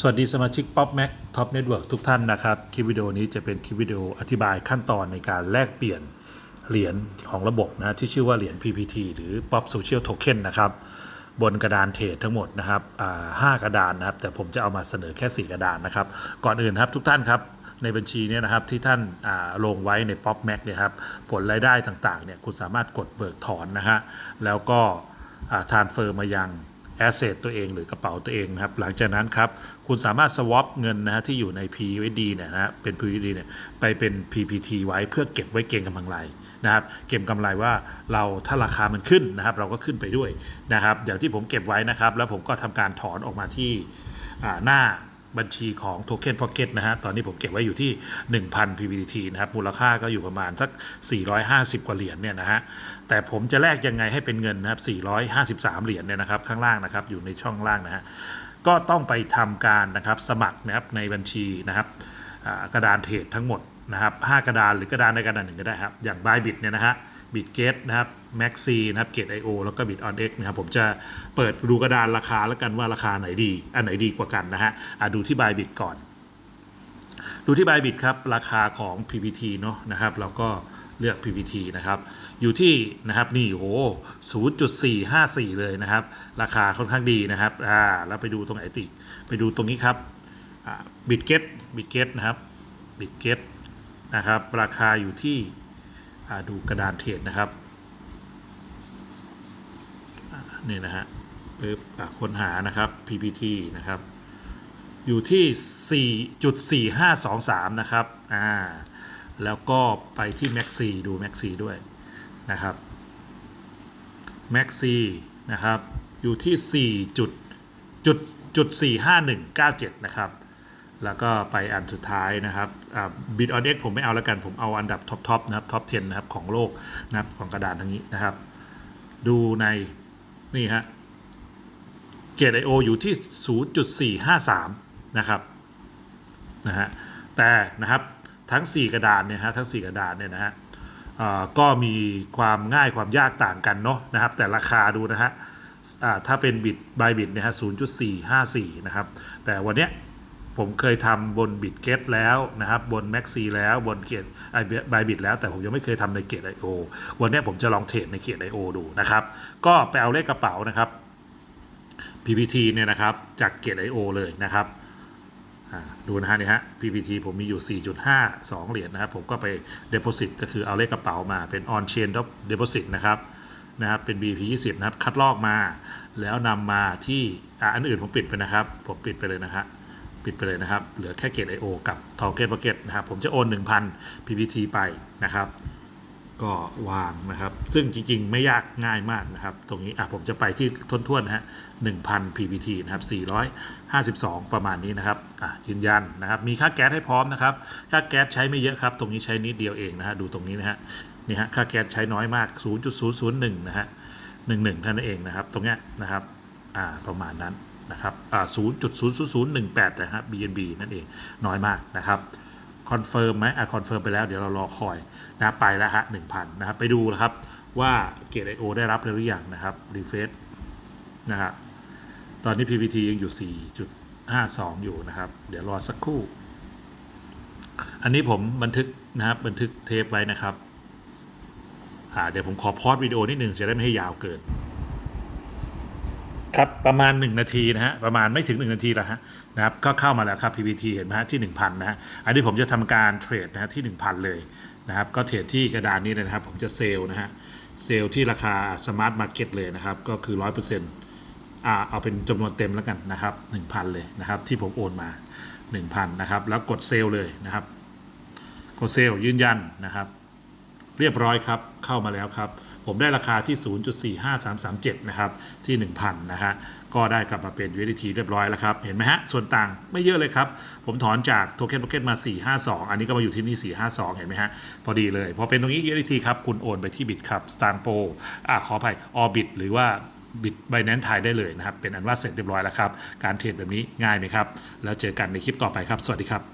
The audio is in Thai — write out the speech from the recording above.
สวัสดีสมาชิก Pop Mac Top Network ทุกท่านนะครับ คลิปวิดีโอนี้จะเป็นคลิปวิดีโออธิบายขั้นตอนในการแลกเปลี่ยนเหรียญของระบบนะที่ชื่อว่าเหรียญ PPT หรือ Pop Social Token นะครับ บนกระดานเทรดทั้งหมดนะครับห้ากระดานนะครับ แต่ผมจะเอามาเสนอแค่ 4 กระดานนะครับ ก่อนอื่นครับทุกท่านครับในบัญชีเนี่ยนะครับที่ท่านาลงไว้ใน Pop Mac เนี่ยครับผลรายได้ต่างๆเนี่ยคุณสามารถกดเบิกถอนนะฮะแล้วก็ทานเฟอร์มายัง แอสเซทตัวเองหรือกระเป๋าตัวเองนะครับ หลังจากนั้นครับ คุณสามารถ swap เงินนะฮะที่อยู่ใน PUSD เนี่ยนะฮะเป็น PUSD เนี่ยไปเป็น PPT ไว้เพื่อเก็บไว้เก็งกำไรนะครับเก็บกำไรว่าเราถ้าราคามันขึ้นนะครับ เราก็ขึ้นไปด้วยนะครับอย่างที่ผมเก็บไว้นะครับ แล้วผมก็ทำการถอนออกมาที่หน้า บัญชีของ Token Pocket นะฮะ ตอนนี้ผมเก็บไว้อยู่ที่ 1,000 PPT นะครับ มูลค่าก็อยู่ประมาณสัก 450 กว่าเหรียญเนี่ยนะฮะ แต่ผมจะแลกยังไงให้เป็นเงินนะครับ 453 เหรียญเนี่ยนะครับ ข้างล่างนะครับ อยู่ในช่องล่างนะฮะ ก็ต้องไปทำการนะครับสมัครนะครับในบัญชีนะครับกระดานเทรดทั้งหมดนะครับ5กระดานหรือกระดานในกระดานหนึ่งก็ได้ครับ อย่าง Bybit เนี่ยนะฮะ Bitget นะครับ Maxi นะครับ Gate IO แล้วก็ Bit on X นะครับผมจะเปิดดูกระดานราคาแล้วกันว่าราคาไหนดี อันไหนดีกว่ากันนะฮะอะดูที่ Bybit ก่อน ดูที่ Bybit ครับราคาของ PPT เนาะนะครับเราก็เลือก PPT นะครับ อยู่ที่นะครับนี่โอ้โห0.454 เลยนะครับ ราคาค่อนข้างดีนะครับอ่าแล้วไปดูตรงไหนติไปดูตรงนี้ครับบิตเกตบิตเกตนะครับบิตเกตนะครับ ราคาอยู่ที่ ดูกระดานเทรดนะครับนี่นะฮะปึ๊บค้นหานะครับ PPT นะครับ อยู่ที่ 4.4523 นะครับอ่าแล้วก็ไปที่ Maxi ดู Maxi ด้วยนะครับ Maxi นะครับ อยู่ที่ 4 จุดจุดจุด45197 นะครับ แล้วก็ไปอันสุดท้ายนะครับบิตออนเอ็กผมไม่เอาแล้วกันผมเอาอันดับท็อปทอปนะครับท็อป 10 นะครับของโลกนะครับของกระดานทั้งนี้นะครับ ดูในนี่ฮะเกรดไอโออยู่ที่ 0.453 นะครับนะฮะแต่นะครับทั้ง 4 กระดานเนี่ยฮะทั้ง 4 กระดานเนี่ยนะฮะก็มีความง่ายความยากต่างกันเนาะนะครับ แต่ราคาดูนะฮะถ้าเป็นบิตบายบิตเนี่ยฮะ 0.454 นะครับ แต่วันเนี้ย ผมเคยทำบนบิตเกตแล้วนะครับ บน Maxi แล้วบนเกตไอบายบิตแล้วแต่ผมยังไม่เคยทำในเกตไอโอวันนี้ผมจะลองเทรดในเกตไอโอดูนะครับ ก็ไปเอาเลขกระเป๋านะครับ PPT เนี่ยนะครับจากเกต IO เลยนะครับดูนะฮะนี่ฮะ PPT ผมมีอยู่ 4.52 เหรียญนะครับ ผมก็ไป Deposit ก็คือเอาเลขกระเป๋ามาเป็น On Chain Deposit นะครับนะครับเป็น BP 20 นะครับ คัดลอกมา แล้วนำมาที่อันอื่นผมปิดไปนะครับ ผมปิดไปเลยนะฮะ ปิดไปเลยนะครับ เหลือแค่เกต IO กับ Target Pocket นะครับ ผมจะโอน 1,000 PPT ไปนะครับ ก็วางนะครับ ซึ่งจริง ๆ ไม่ยากง่ายมากนะครับ ตรงนี้อะผมจะไปที่ทวนๆนะฮะ1,000 ppt นะครับ 452 ประมาณนี้นะครับอะยืนยันนะครับ มีค่าแก๊สให้พร้อมนะครับ ค่าแก๊สใช้ไม่เยอะครับ ตรงนี้ใช้นิดเดียวเองนะฮะ ดูตรงนี้นะฮะ นี่ฮะ ค่าแก๊สใช้น้อยมาก 0.001 นะฮะ11เท่านั้นเองนะครับ ตรงเนี้ยนะครับ อ่า ประมาณนั้น นะครับ0.00018นะฮะ BNB นั่นเองน้อยมากนะครับคอนเฟิร์มไหมอะคอนเฟิร์มไปแล้วเดี๋ยวเรารอคอยนะไปแล้วฮะหนึ่งพันนะครับไปดูนะครับว่าเกรดไอโอได้รับหรือยังนะครับรีเฟซนะครับตอนนี้ PPT ยังอยู่ 4.52 อยู่นะครับ เดี๋ยวรอสักครู่ อันนี้ผมบันทึกนะครับบันทึกเทปไว้นะครับอ่าเดี๋ยวผมขอพอดวิดีโอนิดหนึ่งจะได้ไม่ให้ยาวเกิน ครับประมาณ 1 นาทีนะฮะประมาณไม่ถึง 1 นาทีแล้วฮะนะครับก็เข้ามาแล้วครับ PPT เห็นไหมฮะที่ 1,000นะฮะอันนี้ผมจะทำการเทรดนะฮะที่ 1,000 เลยนะครับก็เทรดที่กระดานนี้เลยนะครับ ผมจะเซลล์นะฮะเซลล์ที่ราคา Smart Market เลยนะครับก็คือ 100%อ่าเอาเป็นจำนวนเต็มแล้วกันนะครับ1,000 เลยนะครับที่ผมโอนมา 1,000นะครับแล้วกดเซลล์เลยนะครับกดเซลล์ยืนยันนะครับ เรียบร้อยครับเข้ามาแล้วครับ ผมได้ราคาที่ 0.45337 นะครับ ที่ 1,000 นะฮะ ก็ได้กลับมาเป็น USDT เรียบร้อยแล้วครับ เห็นไหมฮะ ส่วนต่างไม่เยอะเลยครับ ผมถอนจาก Token Pocket มา 452 อันนี้ก็มาอยู่ที่นี่ 452 เห็นไหมฮะ พอดีเลย พอเป็นตรงนี้ USDT ครับ คุณโอนไปที่บิตครับ s t a n p o อ่าขออภัย Orbit หรือว่าบิตไบแนนไทยได้เลยนะครับ เป็นอันว่าเสร็จเรียบร้อยแล้วครับ การเทรดแบบนี้ง่ายไหมครับ แล้วเจอกันในคลิปต่อไปครับ สวัสดีครับ